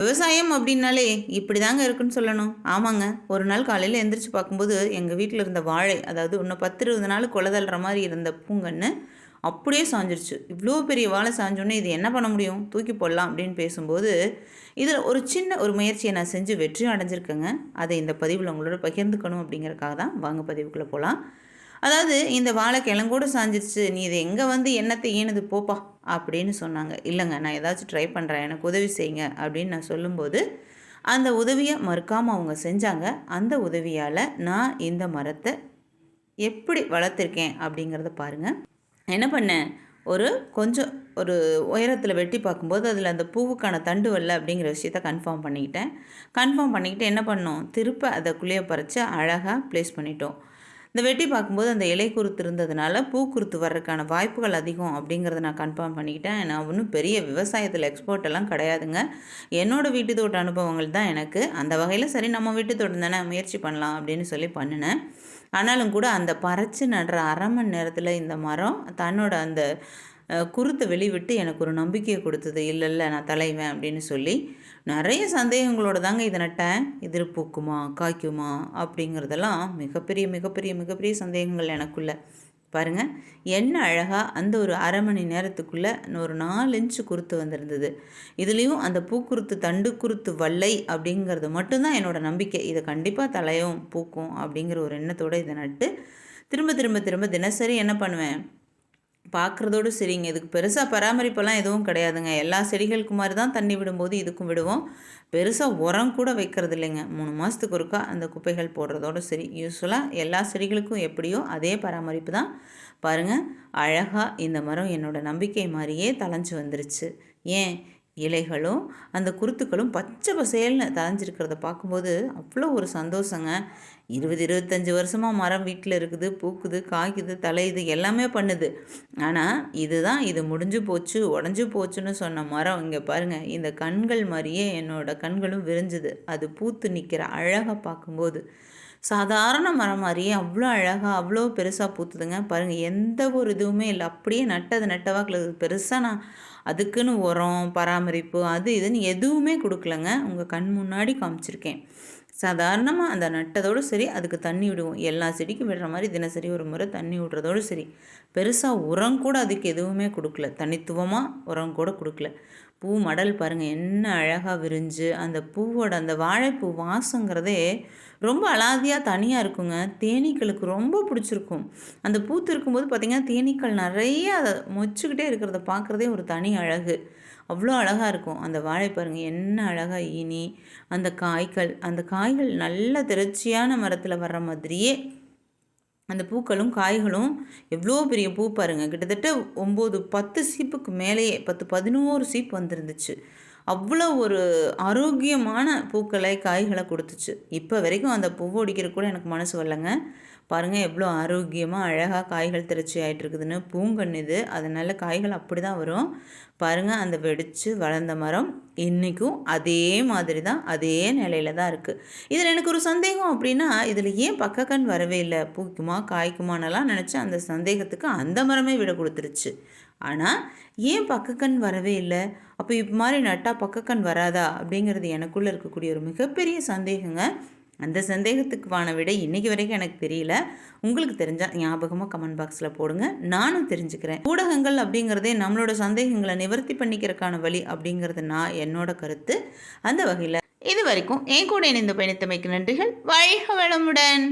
விவசாயம் அப்படின்னாலே இப்படி தாங்க இருக்குன்னு சொல்லணும். ஆமாங்க. ஒரு நாள் காலையில் எந்திரிச்சு பார்க்கும்போது எங்கள் வீட்டில் இருந்த வாழை அதாவது இன்னும் பத்து இருபது நாள் குலதல்ற மாதிரி இருந்த பூங்கன்னு அப்படியே சாஞ்சிருச்சு. இவ்வளோ பெரிய வாழை சாஞ்சோன்னே இது என்ன பண்ண முடியும்? தூக்கி போடலாம் அப்படின்னு பேசும்போது இதில் ஒரு சின்ன ஒரு முயற்சியை நான் செஞ்சு வெற்றியும் அடைஞ்சிருக்கேங்க. அதை இந்த பதிவில் உங்களோட பகிர்ந்துக்கணும் அப்படிங்கிறக்காக தான் வாங்க பதிவுக்குள்ளே போகலாம் அதாவது இந்த வாழை கிழங்கூட சாஞ்சிருச்சு. நீ இதை எங்கே வந்து என்னத்தை ஏனது? போப்பா. அப்படின்னு சொன்னாங்க. இல்லைங்க நான் ஏதாச்சும் ட்ரை பண்ணுறேன் எனக்கு உதவி செய்யுங்க அப்படின்னு நான் சொல்லும்போது அந்த உதவியை மறுக்காமல் அவங்க செஞ்சாங்க. அந்த உதவியால் நான் இந்த மரத்தை எப்படி வளர்த்துருக்கேன் அப்படிங்கிறத பாருங்கள் என்ன பண்ணேன்? ஒரு கொஞ்சம் ஒரு உயரத்தில் வெட்டி பார்க்கும்போது அதில் அந்த பூவுக்கான தண்டு வரல அப்படிங்கிற விஷயத்த கன்ஃபார்ம் பண்ணிக்கிட்டேன். கன்ஃபார்ம் பண்ணிக்கிட்டு என்ன பண்ணோம்? திருப்ப அதை குழியை பறித்து அழகாக ப்ளேஸ் பண்ணிட்டோம். இந்த வெட்டி பார்க்கும்போது அந்த இலை குருத்து இருந்ததுனால பூ குருத்து வர்றதுக்கான வாய்ப்புகள் அதிகம் அப்படிங்கிறத நான் கன்ஃபார்ம் பண்ணிக்கிட்டேன். நான் ஒன்றும் பெரிய விவசாயத்தில் எக்ஸ்போர்ட் எல்லாம் கிடையாதுங்க. என்னோடய வீட்டு தோட்ட அனுபவங்கள் தான் எனக்கு. அந்த வகையில் சரி நம்ம வீட்டு தோட்டம் தானே முயற்சி பண்ணலாம் அப்படின்னு சொல்லி பண்ணினேன். ஆனாலும் கூட அந்த பறச்சு நடுற அரை மணி நேரத்தில் இந்த மரம் தன்னோட அந்த குருத்தை வெளிவிட்டு எனக்கு ஒரு நம்பிக்கையை கொடுத்தது. இல்லை இல்லை நான் தலைவேன் அப்படின்னு சொல்லி நிறைய சந்தேகங்களோடு தாங்க இதை நட்டேன். எதிர் பூக்குமா காய்க்குமா அப்படிங்கிறதெல்லாம் மிகப்பெரிய மிகப்பெரிய மிகப்பெரிய சந்தேகங்கள் எனக்குள்ள. பாருங்கள் என்ன அழகாக அந்த ஒரு அரை மணி நேரத்துக்குள்ளே ஒரு நாலு இன்ச்சு குருத்து வந்திருந்தது. இதுலேயும் அந்த பூக்குருத்து தண்டு குருத்து வல்லை அப்படிங்கிறது மட்டும்தான் என்னோடய நம்பிக்கை. இதை கண்டிப்பாக தலையும் பூக்கும் அப்படிங்கிற ஒரு எண்ணத்தோடு இதை நட்டு திரும்ப திரும்ப திரும்ப தினசரி என்ன பண்ணுவேன்? பார்க்குறதோடு சரிங்க. இதுக்கு பெருசாக பராமரிப்பெல்லாம் எதுவும் கிடையாதுங்க. எல்லா செடிகளுக்கு மாதிரி தான் தண்ணி விடும்போது இதுக்கும் விடுவோம். பெருசாக உரம் கூட வைக்கிறது இல்லைங்க. மூணு மாதத்துக்கு ஒருக்கா அந்த குப்பைகள் போடுறதோடு சரி. யூஸ்ஃபுல்லாக எல்லா செடிகளுக்கும் எப்படியோ அதே பராமரிப்பு தான். பாருங்கள் அழகாக இந்த மரம் என்னோடய நம்பிக்கை மாதிரியே தலைஞ்சு வந்துருச்சு. ஏன்? இலைகளும் அந்த குருத்துக்களும் பச்சை பசேல்னு தரைஞ்சிருக்கிறத பார்க்கும்போது அவ்வளோ ஒரு சந்தோஷங்க. இருபது இருபத்தஞ்சி வருஷமாக மரம் வீட்டில் இருக்குது பூக்குது காய்க்குது தலையுது எல்லாமே பண்ணுது. ஆனால் இதுதான் இது முடிஞ்சு போச்சு உடஞ்சி போச்சுன்னு சொன்ன மரம். இங்கே பாருங்கள் இந்த கண்கள் மாதிரியே என்னோட கண்களும் விரிஞ்சுது. அது பூத்து நிற்கிற அழகாக பார்க்கும்போது. சாதாரண மரம் மாதிரியே அவ்வளோ அழகாக அவ்வளோ பெருசாக பூத்துதுங்க. பாருங்கள் எந்த ஒரு இதுவுமே இல்லை. அப்படியே நட்டது நட்டவாக்கில் பெருசாக நான் அதுக்குன்னு உரம் பராமரிப்பு அது இதுன்னு எதுவுமே கொடுக்கலங்க. உங்கள் கண் முன்னாடி காமிச்சிருக்கேன். சாதாரணமாக அந்த நட்டதோடு சரி அதுக்கு தண்ணி விடுவோம். எல்லா செடிக்கும் விடுற மாதிரி தினசரி ஒரு முறை தண்ணி விடுறதோடு சரி. பெருசாக உரம் கூட அதுக்கு எதுவுமே கொடுக்கல. தனித்துவமாக உரம் கூட கொடுக்கல. பூ மடல் பாருங்கள் என்ன அழகாக விரிஞ்சு அந்த பூவோட அந்த வாழைப்பூ வாசங்கிறதே ரொம்ப அலாதியாக தனியாக இருக்குங்க. தேனீக்களுக்கு ரொம்ப பிடிச்சிருக்கும். அந்த பூத்து இருக்கும்போது பார்த்திங்கன்னா தேனீக்கள் நிறைய அதை மொச்சுக்கிட்டே இருக்கிறத பார்க்குறதே ஒரு தனி அழகு. அவ்வளோ அழகாக இருக்கும். அந்த வாழை பாருங்கள் என்ன அழகாக இனி அந்த காய்கள் அந்த காய்கள் நல்ல திரட்சியான மரத்தில் வர்ற மாதிரியே அந்த பூக்களும் காய்களும் எவ்வளோ பெரிய பூ பாருங்கள் கிட்டத்தட்ட ஒம்பது பத்து சீப்புக்கு மேலேயே பத்து பதினோரு சீப் வந்துருந்துச்சு. அவ்வளோ ஒரு ஆரோக்கியமான பூக்களை காய்களை கொடுத்துச்சு. இப்போ வரைக்கும் அந்த பூவோடிக்கிற கூட எனக்கு மனசு வரலங்க. பாருங்கள் எவ்வளோ ஆரோக்கியமாக அழகாக காய்கள் திரச்சி ஆகிட்டு இருக்குதுன்னு. பூங்கன் இது. அதனால் காய்கள் அப்படி தான் வரும். பாருங்கள் அந்த வெடித்து வளர்ந்த மரம் இன்றைக்கும் அதே மாதிரி தான் அதே நிலையில தான் இருக்குது இதில் எனக்கு ஒரு சந்தேகம் அப்படின்னா இதில் ஏன் பக்கக்கண் வரவே இல்லை? பூக்குமா காய்க்குமானெல்லாம் நினச்சி அந்த சந்தேகத்துக்கு அந்த மரமே விட கொடுத்துருச்சு. ஆனால் ஏன் பக்கக்கண் வரவே இல்லை? அப்போ இப்போ மாதிரி நட்டால் பக்கக்கண் வராதா? அப்படிங்கிறது எனக்குள்ளே இருக்கக்கூடிய ஒரு மிகப்பெரிய சந்தேகங்க. அந்த சந்தேகத்துக்குவான விட இன்றைக்கி வரைக்கும் எனக்கு தெரியல. உங்களுக்கு தெரிஞ்சால் ஞாபகமாக கமெண்ட் பாக்ஸில் போடுங்க. நானும் தெரிஞ்சுக்கிறேன். ஊடகங்கள் அப்படிங்கிறதே நம்மளோட சந்தேகங்களை நிவர்த்தி பண்ணிக்கிறதுக்கான வழி அப்படிங்கிறது நான் என்னோட கருத்து. அந்த வகையில் இது வரைக்கும் என் கூட இணைந்து பயணித்தமைக்கு நன்றிகள். வாழ்க வளமுடன்.